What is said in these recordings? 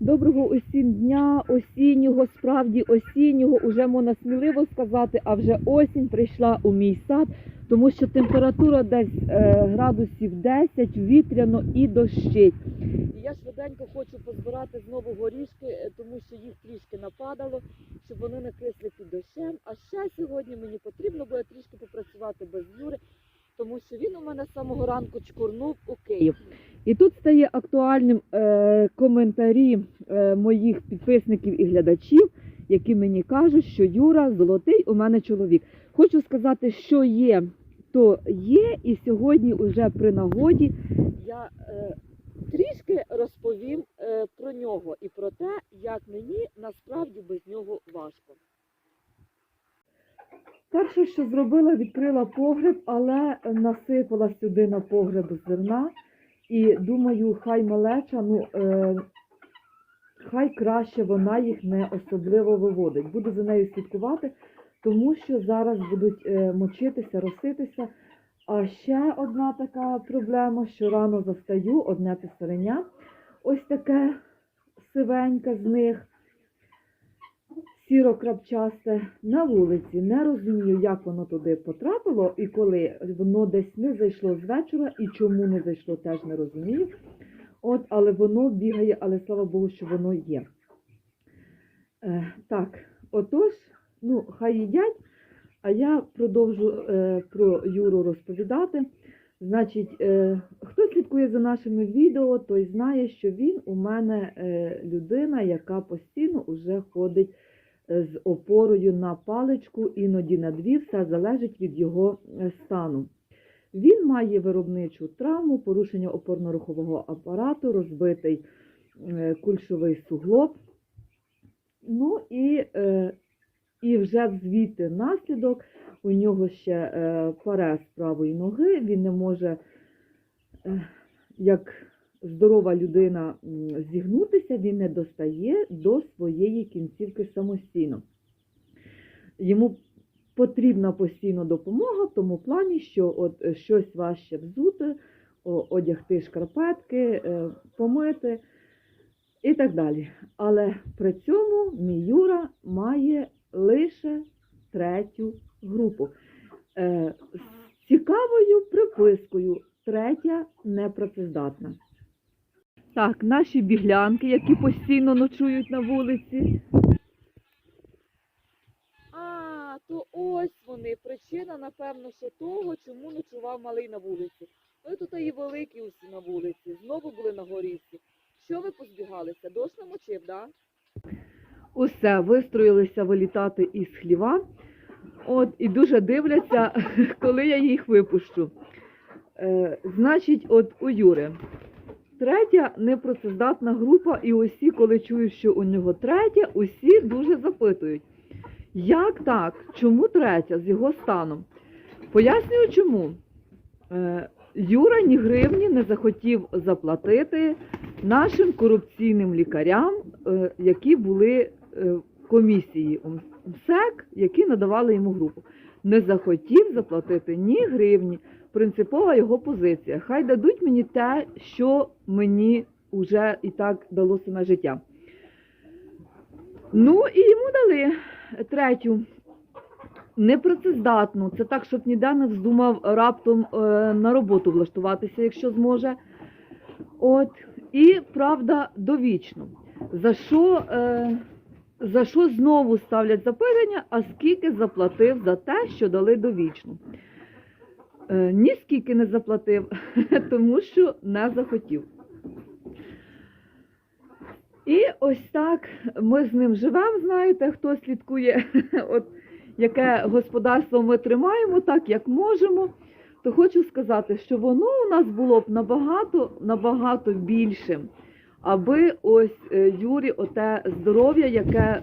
Доброго усім дня, осіннього, справді осіннього, уже можна сміливо сказати, а вже осінь прийшла у мій сад, тому що температура десь е, градусів 10, вітряно і дощить. І я швиденько хочу позбирати знову горішки, е, тому що їх трішки нападало, щоб вони не кисли під дощем. А ще сьогодні мені потрібно буде трішки попрацювати без Юри, тому що він у мене з самого ранку чкурнув у Київ. І тут стає актуальним е, коментарі е, моїх підписників і глядачів, які мені кажуть, що Юра золотий у мене чоловік. Хочу сказати, що є, то є, і сьогодні, уже при нагоді, я е, трішки розповім е, про нього і про те, як мені насправді без нього важко. Перше, що зробила, відкрила погреб, але насипала сюди на погреб зерна. І думаю, хай малеча, ну е, хай краще вона їх не особливо виводить. Буду за нею слідкувати, тому що зараз будуть е, мочитися, роситися. А ще одна така проблема, що рано застаю одне писареня. Ось таке сивеньке з них, сіро-крапчасте, на вулиці. Не розумію, як воно туди потрапило і коли воно десь не зайшло з вечора, і чому не зайшло, теж не розумію. От, але воно бігає, але слава Богу, що воно є. Е, так, отож, ну, хай їдять, а я продовжу е, про Юру розповідати. Значить, е, хто слідкує за нашими відео, той знає, що він у мене е, людина, яка постійно вже ходить з опорою на паличку, іноді на дві, все залежить від його е, стану. Він має виробничу травму, порушення опорно-рухового апарату, розбитий е, кульшовий суглоб. Ну і, е, і вже звідти наслідок у нього ще е, парез правої ноги, він не може, як здорова людина, зігнутися, він не достає до своєї кінцівки самостійно. Йому потрібна постійно допомога в тому плані, що от е, щось важче взути, одягти шкарпетки, е, помити і так далі. Але при цьому мій Юра має лише третю групу. Е, З цікавою припискою третя непрацездатна. Так, наші біглянки, які постійно ночують на вулиці. А, то ось вони. Причина, напевно, що того, чому ночував малий на вулиці. Ви тут і великі усі на вулиці, знову були на горівці. Що ви позбігалися? Дощ намочив, да? Усе, вистроїлися вилітати із хліва. От, і дуже дивляться, коли я їх випущу. Е, значить, от у Юри. Третя непрацездатна група, і усі, коли чують, що у нього третя, усі дуже запитують. Як так? Чому третя з його станом? Пояснюю чому. Е, Юра ні гривні не захотів заплатити нашим корупційним лікарям, е, які були е, в комісії МСЕК, які надавали йому групу. Не захотів заплатити ні гривні. Принципова його позиція. Хай дадуть мені те, що мені вже і так далося на життя. Ну і йому дали третю непрацездатну. Це так, щоб ніде не вздумав раптом е, на роботу влаштуватися, якщо зможе. От. І правда довічно. За що, е, за що знову ставлять запитання, а скільки заплатив за те, що дали довічну? Е, ні скільки не заплатив, тому що не захотів. І ось так ми з ним живемо, знаєте, хто слідкує, от яке господарство ми тримаємо, так як можемо, то хочу сказати, що воно у нас було б набагато, набагато більшим, аби ось е, Юрі оте здоров'я, яке,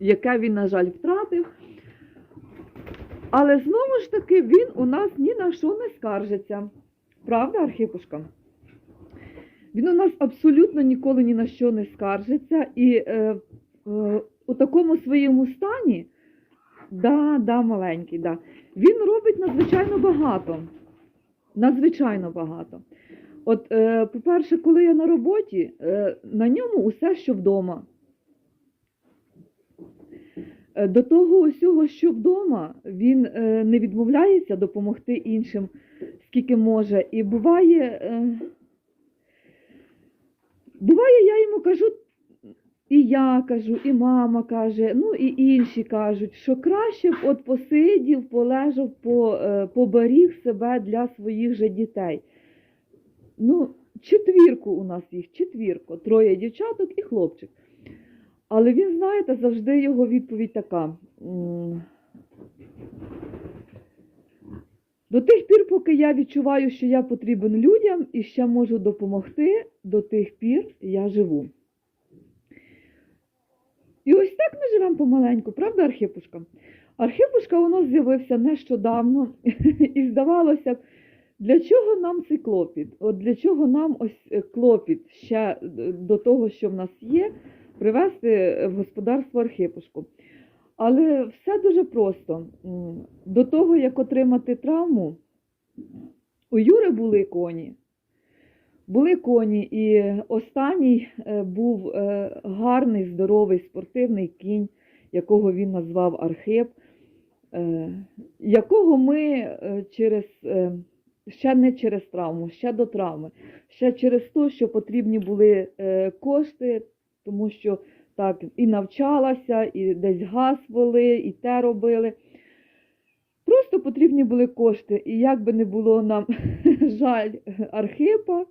яке він, на жаль, втратив. Але знову ж таки він у нас ні на що не скаржиться. Правда, Архипушка? Він у нас абсолютно ніколи ні на що не скаржиться. І е, е, у такому своєму стані, да, да, маленький, да, він робить надзвичайно багато. Надзвичайно багато. От, е, по-перше, коли я на роботі, е, на ньому усе, що вдома. Е, До того усього, що вдома, він е, не відмовляється допомогти іншим, скільки може. І буває, е, буває, я йому кажу, і я кажу, і мама каже, ну і інші кажуть, що краще б от посидів, полежав, поберіг себе для своїх же дітей. Ну, четвірку у нас їх, четвірку, троє дівчаток і хлопчик. Але він, знаєте, завжди його відповідь така. До тих пір, поки я відчуваю, що я потрібен людям і ще можу допомогти, до тих пір я живу. І ось так ми живемо помаленьку, правда, Архипушка? Архипушка у нас з'явився нещодавно, і здавалося б, для чого нам цей клопіт? От для чого нам ось е, клопіт ще е, до того, що в нас є, привести в господарство Архипушку. Але все дуже просто. До того, як отримати травму, у Юри були коні. Були коні, і останній е, був е, гарний, здоровий спортивний кінь, якого він назвав Архип, е, якого ми через, ще не через травму, ще до травми, ще через те, що потрібні були кошти, тому що так і навчалася, і десь газ вели, і те робили. Просто потрібні були кошти. І як би не було нам жаль Архипа,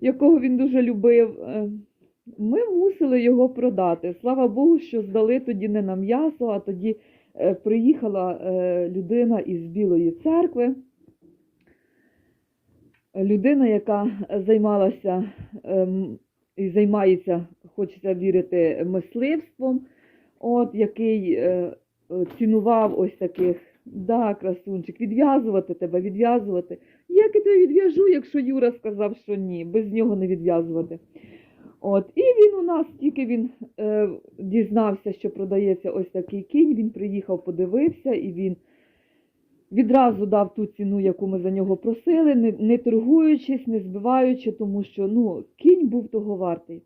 якого він дуже любив, е, ми мусили його продати. Слава Богу, що здали тоді не на м'ясо, а тоді е, приїхала е, людина із Білої церкви. Людина, яка займалася ем, і займається, хочеться вірити, мисливством, от, який е, цінував ось таких, да, красунчик, відв'язувати тебе, відв'язувати. Як я тебе відв'яжу, якщо Юра сказав, що ні, без нього не відв'язувати. От, і він у нас, тільки він е, дізнався, що продається ось такий кінь, він приїхав, подивився, і він відразу дав ту ціну, яку ми за нього просили, не, не торгуючись, не збиваючи, тому що ну, кінь був того вартий.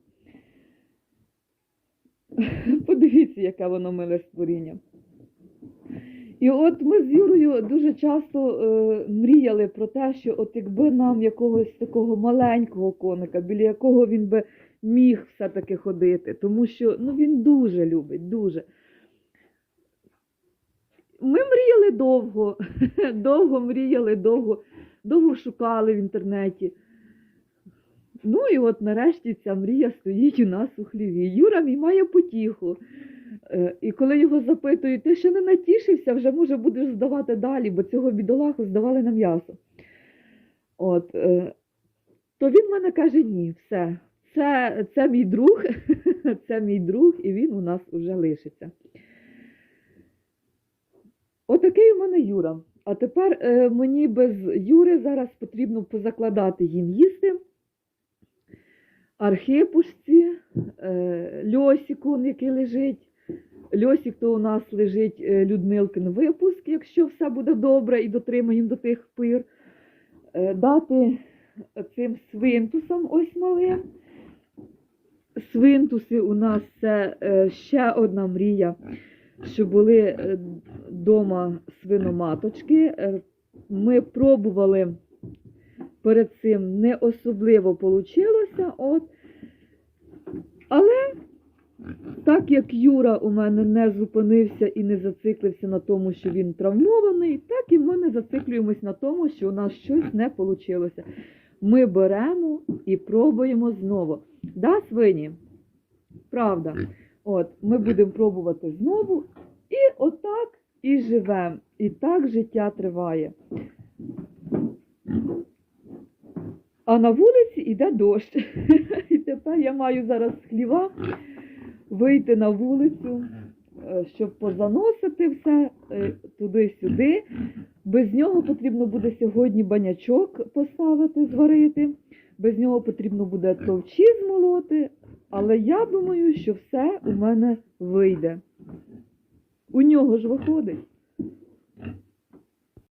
Подивіться, яке воно миле створіння. І от ми з Юрою дуже часто е, мріяли про те, що от якби нам якогось такого маленького коника, біля якого він би міг все-таки ходити, тому що ну, він дуже любить, дуже. Ми мріяли довго, довго мріяли, довго, довго шукали в інтернеті. Ну і от нарешті ця мрія стоїть у нас у хліві. Юра мій має потіху. Е, І коли його запитують, ти ще не натішився, вже може будеш здавати далі, бо цього бідолаху здавали на м'ясо. От, е, то він мене каже: ні, все, це, це мій друг, це мій друг, і він у нас уже лишиться. Отакий у мене Юра. А тепер е, мені без Юри зараз потрібно позакладати їм їсти. Архипушці, е, Льосіку, який лежить. Льосік то у нас лежить е, Людмилкин випуск, якщо все буде добре і дотримаємо до тих пир. Е, дати цим свинтусам ось малим. Свинтуси у нас це е, ще одна мрія, що були вдома свиноматочки. Е, Ми пробували перед цим не особливо вийшло. От. Але так як Юра у мене не зупинився і не зациклився на тому, що він травмований, так і ми не зациклюємось на тому, що у нас щось не вийшло. Ми беремо і пробуємо знову. Да, свині? Правда. От, ми будемо пробувати знову. І отак і живемо. І так життя триває. А на вулиці йде дощ. І тепер я маю зараз з хліва вийти на вулицю, е, щоб позаносити все е, туди-сюди. Без нього потрібно буде сьогодні банячок поставити, зварити. Без нього потрібно буде товчі змолоти. Але я думаю, що все у мене вийде. У нього ж виходить.